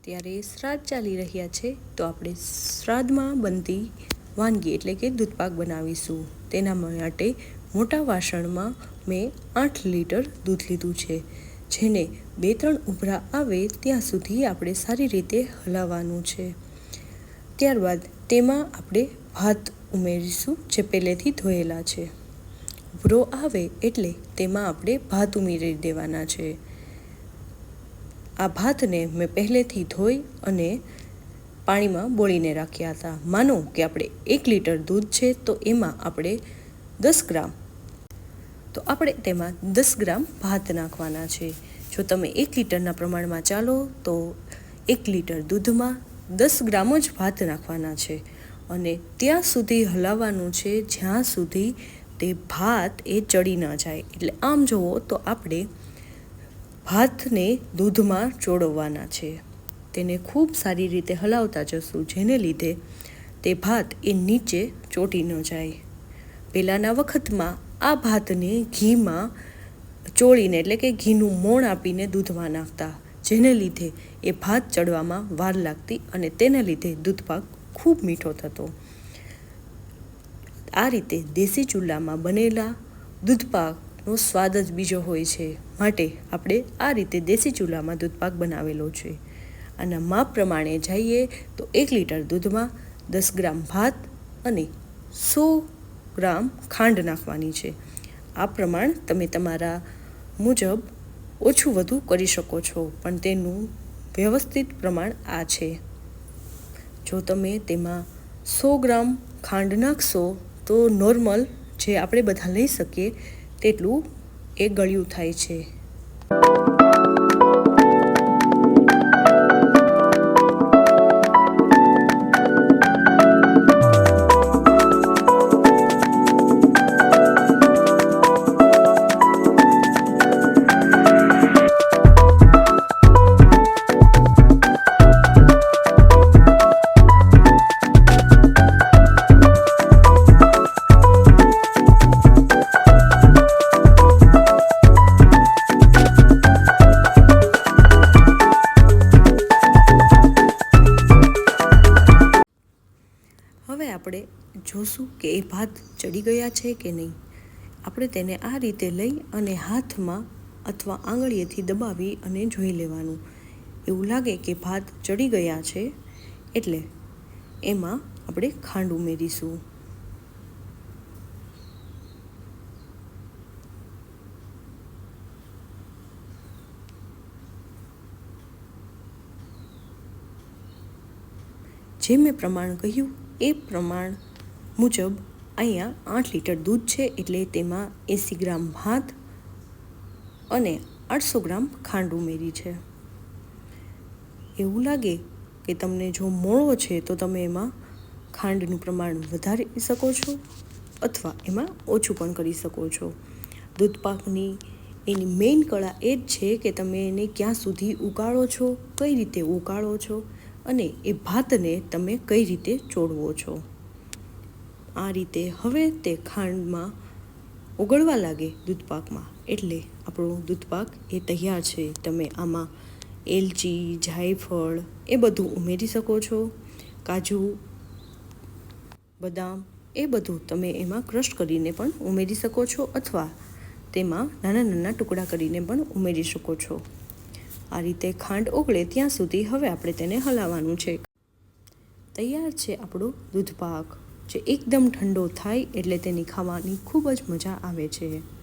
અત્યારે શ્રાદ્ધ ચાલી રહ્યા છે, તો આપણે શ્રાદ્ધમાં બનતી વાનગી એટલે કે દૂધપાક બનાવીશું. તેના માટે મોટા વાસણમાં મેં આઠ લીટર દૂધ લીધું છે. જેને બે ત્રણ ઉભરા આવે ત્યાં સુધી આપણે સારી રીતે હલાવવાનું છે. ત્યારબાદ તેમાં આપણે ભાત ઉમેરીશું, જે પહેલેથી ધોયેલા છે. ઉભરો આવે એટલે તેમાં આપણે ભાત ઉમેરી દેવાના છે. આ ભાતને મેં પહેલેથી ધોઈ અને પાણીમાં બોળીને રાખ્યા હતા. માનો કે આપણે એક લીટર દૂધ છે, તો એમાં આપણે દસ ગ્રામ, તો આપણે તેમાં દસ ગ્રામ ભાત નાખવાના છે. જો તમે એક લીટરના પ્રમાણમાં ચાલો, તો એક લીટર દૂધમાં દસ ગ્રામ જ ભાત નાખવાના છે. અને ત્યાં સુધી હલાવવાનું છે, જ્યાં સુધી તે ભાત એ ચડી ન જાય. એટલે આમ જુઓ તો આપણે ભાતને દૂધમાં ચોળવવાના છે. તેને ખૂબ સારી રીતે હલાવતા જશું, જેને લીધે તે ભાત એ નીચે ચોટી ન જાય. પહેલાંના વખતમાં આ ભાતને ઘીમાં ચોળીને, એટલે કે ઘીનું મોણ આપીને દૂધમાં નાખતા, જેને લીધે એ ભાત ચડવામાં વાર લાગતી અને તેને લીધે દૂધપાક ખૂબ મીઠો થતો. આ રીતે દેશી ચૂલામાં બનેલા દૂધપાકનો સ્વાદ જ બીજો હોય છે. માટે આપણે આ રીતે દેશી ચૂલામાં દૂધપાક બનાવેલો છે. આના માપ પ્રમાણે જઈએ તો એક લીટર દૂધમાં દસ ગ્રામ ભાત અને સો ગ્રામ ખાંડ નાખવાની છે. આ પ્રમાણ તમે તમારા મુજબ ઓછું વધુ કરી શકો છો, પણ તેનું વ્યવસ્થિત પ્રમાણ આ છે. જો તમે તેમાં સો ગ્રામ ખાંડ નાખશો તો નોર્મલ જે આપણે બધા લઈ શકીએ તેટલું એ ગળ્યું થાય છે. આપણે જોશું કે એ ભાત ચડી ગયા છે કે નહીં. આપણે તેને આ રીતે લઈ અને હાથમાં અથવા આંગળીએથી દબાવી અને જોઈ લેવાનું. એવું લાગે કે ભાત ચડી ગયા છે એટલે એમાં આપણે ખાંડ ઉમેરીશું. જે મેં પ્રમાણ કહ્યું એ પ્રમાણ મુજબ અહીંયા આઠ લીટર દૂધ છે એટલે તેમાં એંસી ગ્રામ ભાત અને આઠસો ગ્રામ ખાંડ ઉમેરી છે. એવું લાગે કે તમને જો મોળો છે તો તમે એમાં ખાંડનું પ્રમાણ વધારી શકો છો અથવા એમાં ઓછું પણ કરી શકો છો. દૂધપાકની એની મેઇન કળા એ જ છે કે તમે એને ક્યાં સુધી ઉકાળો છો, કઈ રીતે ઉકાળો છો અને એ ભાતને તમે કઈ રીતે ચોળવો છો? આ રીતે હવે તે ખાંડમાં ઓગળવા લાગે દૂધપાકમાં એટલે આપણો દૂધપાક એ તૈયાર છે. તમે આમાં એલચી, જાયફળ એ બધું ઉમેરી શકો છો. કાજુ, બદામ એ બધું તમે એમાં ક્રશ કરીને પણ ઉમેરી શકો છો અથવા તેમાં નાના નાના ટુકડા કરીને પણ ઉમેરી શકો છો. આ રીતે ખાંડ ઓગળે ત્યાં સુધી હવે આપણે તેને હલાવવાનું છે. તૈયાર છે આપણો દૂધપાક, જે એકદમ ઠંડો થાય એટલે તેની ખાવાની ખૂબ જ મજા આવે છે.